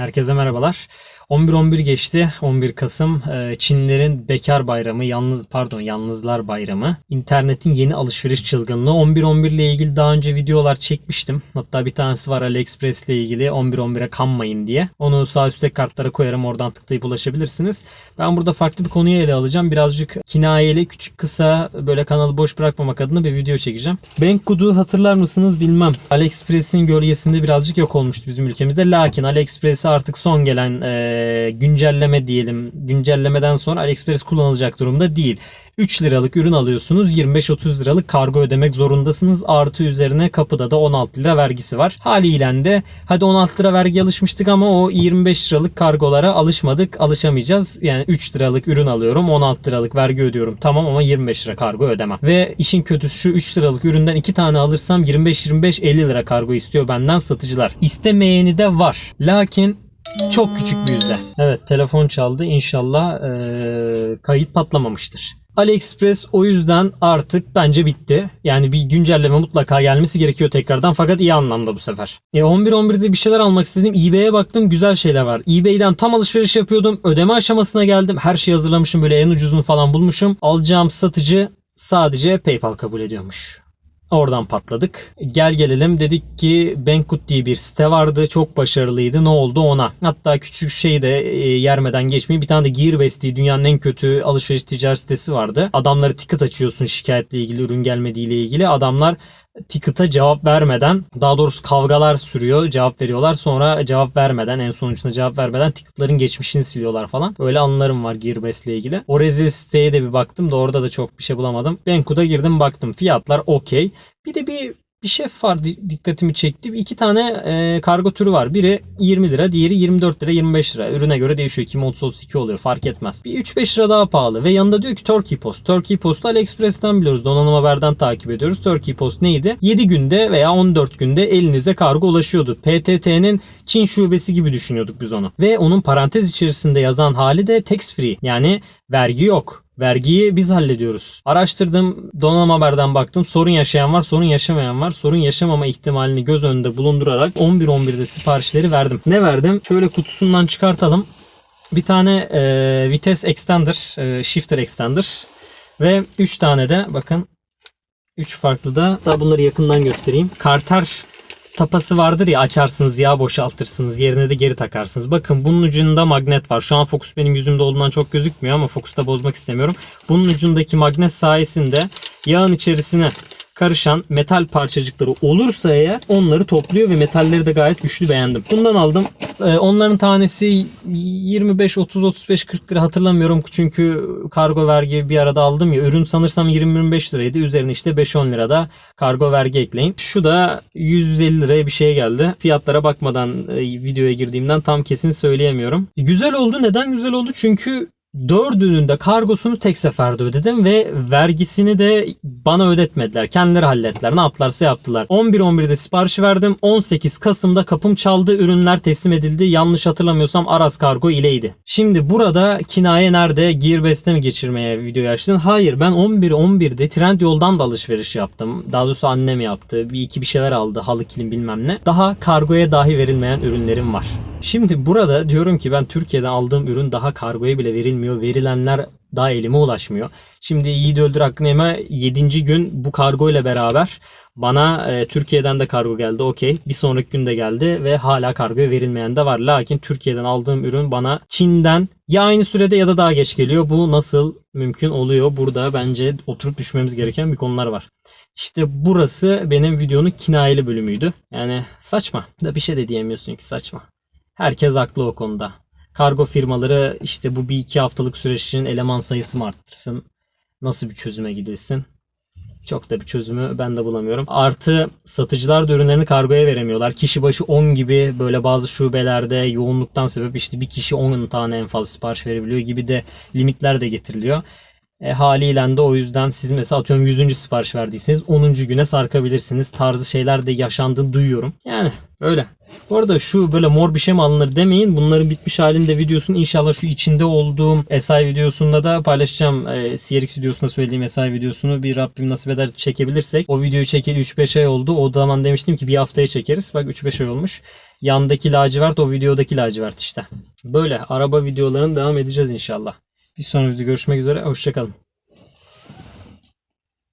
Herkese merhabalar. 11-11 geçti. 11 Kasım e, Çinlerin bekar bayramı, yalnız pardon yalnızlar bayramı. İnternetin yeni alışveriş çılgınlığı. 11-11 ile ilgili daha önce videolar çekmiştim. Hatta bir tanesi var AliExpress ile ilgili 11-11'e kanmayın diye. Onu sağ üstte kartlara koyarım oradan tıklayıp ulaşabilirsiniz. Ben burada farklı bir konuyu ele alacağım. Birazcık kinayeli, küçük kısa böyle kanalı boş bırakmamak adına bir video çekeceğim. Banggood'u hatırlar mısınız bilmem. AliExpress'in gölgesinde birazcık yok olmuştu bizim ülkemizde. Lakin AliExpress'e artık son gelen e, güncelleme diyelim. Güncellemeden sonra AliExpress kullanılacak durumda değil. 3 liralık ürün alıyorsunuz 25-30 liralık kargo ödemek zorundasınız. Artı üzerine kapıda da 16 lira vergisi var. Haliyle de hadi 16 lira vergi alışmıştık ama o 25 liralık kargolara alışmadık. Alışamayacağız. Yani 3 liralık ürün alıyorum 16 liralık vergi ödüyorum. Tamam ama 25 lira kargo ödemem. Ve işin kötüsü şu 3 liralık üründen 2 tane alırsam 25-25-50 lira kargo istiyor benden satıcılar. İstemeyeni de var. Lakin çok küçük bir yüzde. Evet telefon çaldı. İnşallah eee, kayıt patlamamıştır. AliExpress o yüzden artık bence bitti. Yani bir güncelleme mutlaka gelmesi gerekiyor tekrardan fakat iyi anlamda bu sefer. E 11.11'de bir şeyler almak istedim. eBay'e baktım güzel şeyler var. eBay'den tam alışveriş yapıyordum. Ödeme aşamasına geldim. Her şeyi hazırlamışım böyle en ucuzunu falan bulmuşum. Alacağım satıcı sadece PayPal kabul ediyormuş. Oradan patladık. Gel gelelim dedik ki Bankut diye bir site vardı. Çok başarılıydı. Ne oldu ona? Hatta küçük şey de e, yermeden geçmeyin. Bir tane de Gearbest diye dünyanın en kötü alışveriş ticaret sitesi vardı. Adamları ticket açıyorsun şikayetle ilgili, ürün gelmediğiyle ilgili. Adamlar ticket'a cevap vermeden daha doğrusu kavgalar sürüyor cevap veriyorlar sonra cevap vermeden en sonucunda cevap vermeden ticket'ların geçmişini siliyorlar falan. Öyle anılarım var Gearbest ile ilgili. O rezil siteye de bir baktım da orada da çok bir şey bulamadım. Bankut'a girdim baktım fiyatlar okey. Bir de bir bir şef var di- dikkatimi çekti. İki tane e, kargo türü var. Biri 20 lira, diğeri 24 lira, 25 lira. Ürüne göre değişiyor. Kimi 30-32 oluyor fark etmez. Bir 3-5 lira daha pahalı ve yanında diyor ki Turkey Post. Turkey Post'u AliExpress'ten biliyoruz. Donanım Haber'den takip ediyoruz. Turkey Post neydi? 7 günde veya 14 günde elinize kargo ulaşıyordu. PTT'nin Çin şubesi gibi düşünüyorduk biz onu. Ve onun parantez içerisinde yazan hali de tax free. Yani vergi yok. Vergiyi biz hallediyoruz. Araştırdım, donanım haberden baktım. Sorun yaşayan var, sorun yaşamayan var. Sorun yaşamama ihtimalini göz önünde bulundurarak 11-11'de siparişleri verdim. Ne verdim? Şöyle kutusundan çıkartalım. Bir tane e, vites extender, e, shifter extender ve 3 tane de bakın 3 farklı da daha bunları yakından göstereyim. Karter tapası vardır ya açarsınız yağ boşaltırsınız yerine de geri takarsınız. Bakın bunun ucunda magnet var. Şu an fokus benim yüzümde olduğundan çok gözükmüyor ama fokusta bozmak istemiyorum. Bunun ucundaki magnet sayesinde yağın içerisine karışan metal parçacıkları olursa eğer onları topluyor ve metalleri de gayet güçlü beğendim. Bundan aldım. Ee, onların tanesi 25, 30, 35, 40 lira hatırlamıyorum çünkü kargo vergi bir arada aldım ya. Ürün sanırsam 20-25 liraydı. Üzerine işte 5-10 lirada kargo vergi ekleyin. Şu da 150 liraya bir şey geldi. Fiyatlara bakmadan e, videoya girdiğimden tam kesin söyleyemiyorum. E, güzel oldu. Neden güzel oldu? Çünkü Dördünün de kargosunu tek seferde ödedim ve vergisini de bana ödetmediler. Kendileri hallettiler. Ne yaptılarsa yaptılar. 11-11'de siparişi verdim. 18 Kasım'da kapım çaldı. Ürünler teslim edildi. Yanlış hatırlamıyorsam Aras Kargo ileydi. Şimdi burada kinaye nerede? Gearbest'te mi geçirmeye videoyu açtın? Hayır ben 11-11'de Trendyol'dan da alışveriş yaptım. Daha doğrusu annem yaptı. Bir iki bir şeyler aldı. Halı kilim bilmem ne. Daha kargoya dahi verilmeyen ürünlerim var. Şimdi burada diyorum ki ben Türkiye'den aldığım ürün daha kargoya bile verilmiyor. Verilenler daha elime ulaşmıyor. Şimdi Yiğit Öldür Hakkını Yeme 7. gün bu kargo ile beraber bana e, Türkiye'den de kargo geldi okey. Bir sonraki gün de geldi ve hala kargoya verilmeyen de var. Lakin Türkiye'den aldığım ürün bana Çin'den ya aynı sürede ya da daha geç geliyor. Bu nasıl mümkün oluyor? Burada bence oturup düşmemiz gereken bir konular var. İşte burası benim videonun kinayeli bölümüydü. Yani saçma. Da bir şey de diyemiyorsun ki saçma. Herkes haklı o konuda. Kargo firmaları işte bu bir iki haftalık süreç için eleman sayısı mı arttırsın? Nasıl bir çözüme gidilsin? Çok da bir çözümü ben de bulamıyorum. Artı satıcılar da ürünlerini kargoya veremiyorlar. Kişi başı 10 gibi böyle bazı şubelerde yoğunluktan sebep işte bir kişi 10 tane en fazla sipariş verebiliyor gibi de limitler de getiriliyor. E, haliyle de o yüzden siz mesela atıyorum 100. sipariş verdiyseniz 10. güne sarkabilirsiniz tarzı şeyler de yaşandığını duyuyorum. Yani öyle. Bu arada şu böyle mor bir şey mi alınır demeyin. Bunların bitmiş halinde videosunu inşallah şu içinde olduğum SI videosunda da paylaşacağım. E, CRX videosunda söylediğim SI videosunu bir Rabbim nasip eder çekebilirsek. O videoyu çekeli 3-5 ay oldu. O zaman demiştim ki bir haftaya çekeriz. Bak 3-5 ay olmuş. Yandaki lacivert o videodaki lacivert işte. Böyle araba videolarını devam edeceğiz inşallah. Bir sonraki videoda görüşmek üzere. Hoşçakalın.